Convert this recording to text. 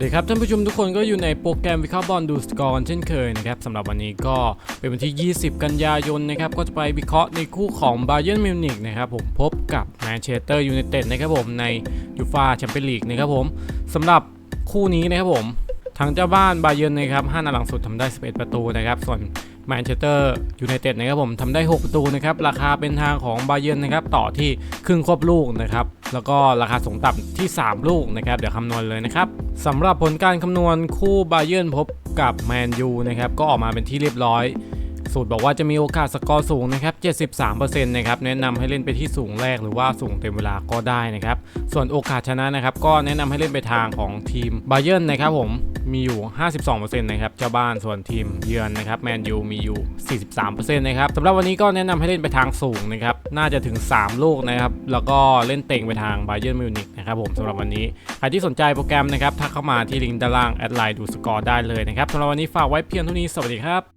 สวัสดีครับท่านผู้ชมทุกคนก็อยู่ในโปรแกรมวิเคราะห์บอลดูสกอร์เช่นเคยนะครับสำหรับวันนี้ก็เป็นวันที่ 20 กันยายนนะครับก็จะไปวิเคราะห์ในคู่ของบาเยิร์นมิวนิกนะครับผมพบกับแมนเชสเตอร์ยูไนเต็ดนะครับผมในยูฟาแชมเปี้ยนลีกนะครับผมสำหรับคู่นี้นะครับผมทางเจ้าบ้านบาเยิร์นนะครับ5นัดหลังสุดทำได้ 11 ประตูนะครับส่วนแมนเชสเตอร์ยูไนเต็ดนะครับผมทำได้ 6 ประตูนะครับราคาเป็นทางของบาเยิร์นนะครับต่อที่ครึ่งควบลูกนะครับ แล้วก็ราคาสูงต่ำที่ 3 ลูกนะครับ เดี๋ยวคำนวณเลยนะครับสำหรับผลการคำนวณคู่บาเยิร์นพบกับแมนยูนะครับ ก็ออกมาเป็นที่เรียบร้อย สูตรบอกว่าจะมีโอกาสสกอร์สูงนะครับ73%นะครับแนะนำให้เล่นไปที่สูงแรกหรือว่าสูงเต็มเวลาก็ได้นะครับส่วนโอกาสชนะนะครับก็แนะนำให้เล่นไปทางของทีมบาเยิร์นนะครับผมมีอยู่ 52%นะครับเจ้าบ้านส่วนทีมเยือนนะครับแมนยูมีอยู่ 43%นะครับสำหรับวันนี้ก็แนะนำให้เล่นไปทางสูงนะครับน่าจะถึง 3 ลูกนะครับแล้วก็เล่นเต่งไปทางบาเยิร์นมิวนิกนะครับผมสำหรับวันนี้ใครที่สนใจโปรแกรมนะครับทักเข้ามาที่ลิงก์ด้านล่างแอดไลน์ดูสกอร์ได้เลยนะครับสำหรับวันนี้ฝากไว้เพียงเท่านี้สวัสดีครับ